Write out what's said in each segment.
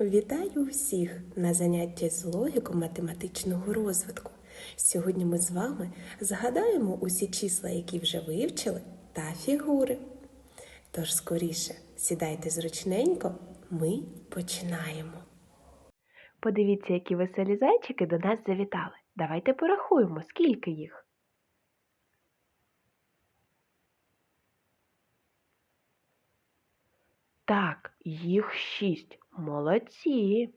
Вітаю всіх на занятті з логіко-математичного розвитку. Сьогодні ми з вами згадаємо усі числа, які вже вивчили, та фігури. Тож скоріше сідайте зручненько, ми починаємо. Подивіться, які веселі зайчики до нас завітали. Давайте порахуємо, скільки їх. Так, їх шість. Молодці.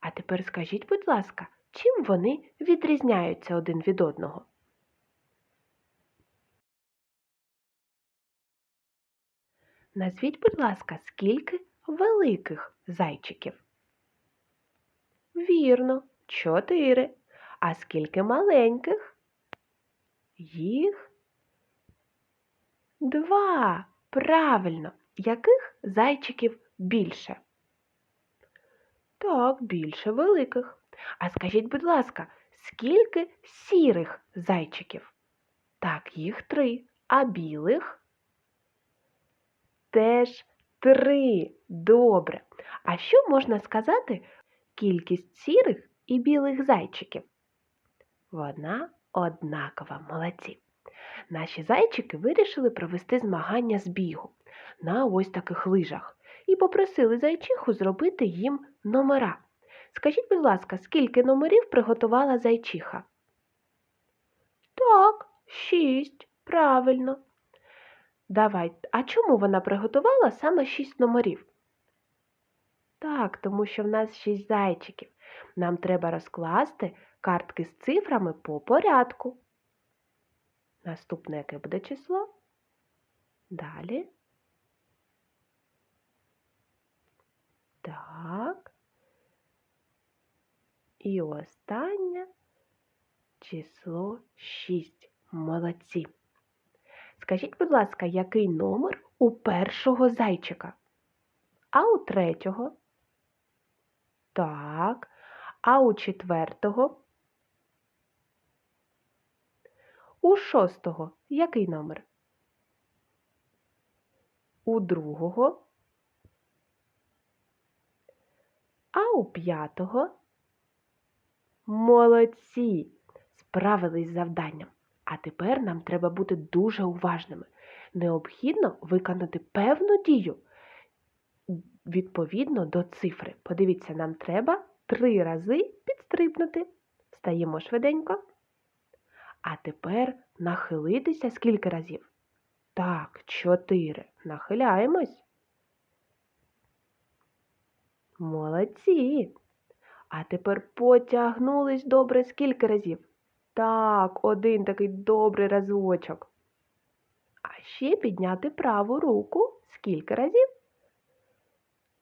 А тепер скажіть, будь ласка, чим вони відрізняються один від одного? Назвіть, будь ласка, скільки великих зайчиків? Вірно, чотири. А скільки маленьких? Їх два. Правильно. Яких зайчиків більше? Так, більше великих. А скажіть, будь ласка, скільки сірих зайчиків? Так, їх три. А білих? Теж три. Добре. А що можна сказати кількість сірих і білих зайчиків? Вона однакова, молодці. Наші зайчики вирішили провести змагання з бігу на ось таких лижах і попросили зайчиху зробити їм номера. Скажіть, будь ласка, скільки номерів приготувала зайчиха? Так, шість, правильно. Давай, а чому вона приготувала саме шість номерів? Так, тому що в нас шість зайчиків. Нам треба розкласти картки з цифрами по порядку. Наступне яке буде число? Далі. Так. І останнє число 6. Молодці. Скажіть, будь ласка, який номер у першого зайчика? А у третього? Так. А у четвертого? У шостого який номер? У другого? А у п'ятого? Молодці! Справились з завданням. А тепер нам треба бути дуже уважними. Необхідно виконати певну дію відповідно до цифри. Подивіться, нам треба три рази підстрибнути. Встаємо швиденько. А тепер нахилитися скільки разів? Так, чотири. Нахиляємось. Молодці. А тепер потягнулись добре скільки разів? Так, один такий добрий разочок. А ще підняти праву руку скільки разів?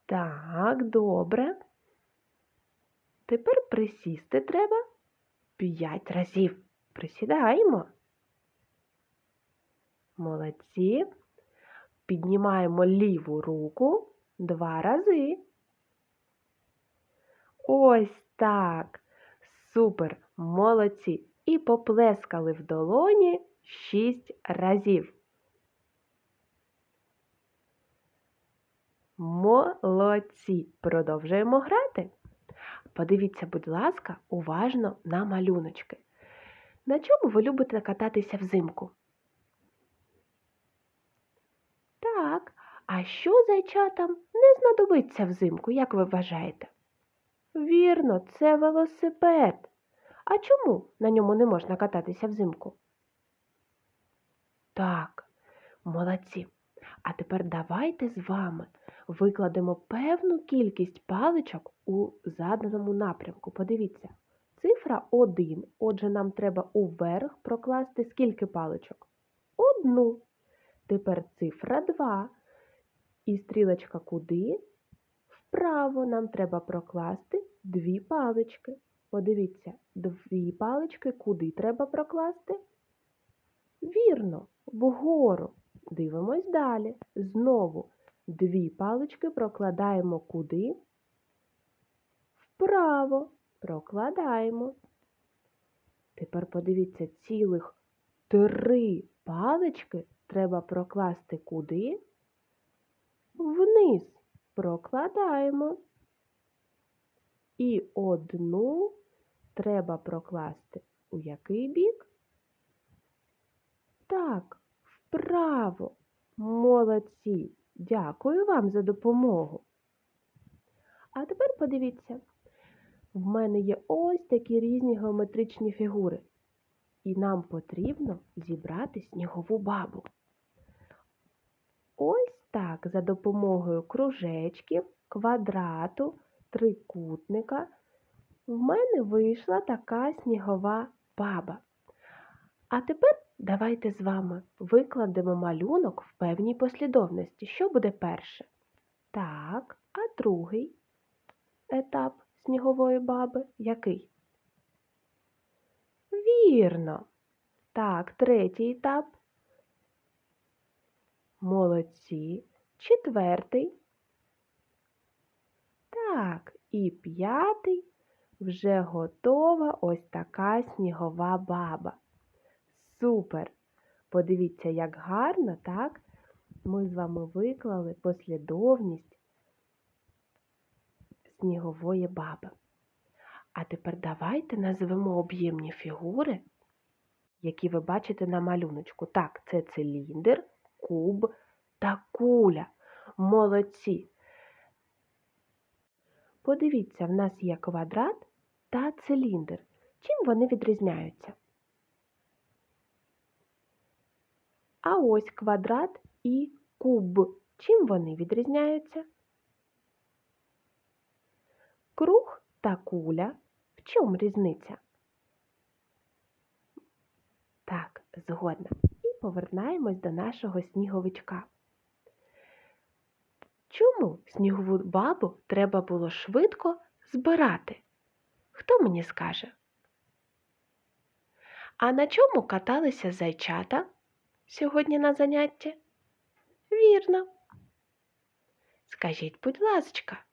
Так, добре. Тепер присісти треба п'ять разів. Присідаємо. Молодці. Піднімаємо ліву руку два рази. Ось так. Супер, молодці. І поплескали в долоні шість разів. Молодці. Продовжуємо грати. Подивіться, будь ласка, уважно на малюночки. На чому ви любите кататися взимку? Так, а що зайчатам не знадобиться взимку, як ви вважаєте? Вірно, це велосипед. А чому на ньому не можна кататися взимку? Так, молодці. А тепер давайте з вами викладемо певну кількість паличок у заданому напрямку. Подивіться, цифра 1, отже, нам треба уверх прокласти скільки паличок? Одну. Тепер цифра 2. І стрілочка куди? Вправо нам треба прокласти дві палички. Подивіться, дві палички куди треба прокласти? Вірно, вгору. Дивимось далі. Знову дві палички прокладаємо куди? Вправо. Прокладаємо. Тепер подивіться, цілих три палички треба прокласти куди? Прокладаємо. І одну треба прокласти у який бік? Так, вправо. Молодці. Дякую вам за допомогу. А тепер подивіться. В мене є ось такі різні геометричні фігури. І нам потрібно зібрати снігову бабу. Так, за допомогою кружечків, квадрату, трикутника в мене вийшла така снігова баба. А тепер давайте з вами викладемо малюнок в певній послідовності. Що буде перше? Так, а другий етап снігової баби який? Вірно. Так, третій етап. Молодці. Четвертий. Так, і п'ятий вже готова ось така снігова баба. Супер! Подивіться, як гарно, так? Ми з вами виклали послідовність снігової баби. А тепер давайте назвемо об'ємні фігури, які ви бачите на малюночку. Так, це циліндр, куб та куля. Молодці. Подивіться, в нас є квадрат та циліндр. Чим вони відрізняються? А ось квадрат і куб. Чим вони відрізняються? Круг та куля. В чому різниця? Так, згодна. І повернаємось до нашого сніговичка. Чому снігову бабу треба було швидко збирати? Хто мені скаже? А на чому каталися зайчата сьогодні на занятті? Вірно. Скажіть, будь ласка,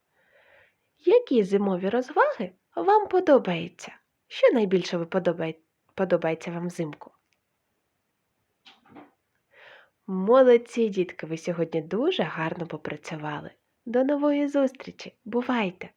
які зимові розваги вам подобаються? Що найбільше подобається вам взимку? Молодці, дітки, ви сьогодні дуже гарно попрацювали. До нової зустрічі! Бувайте!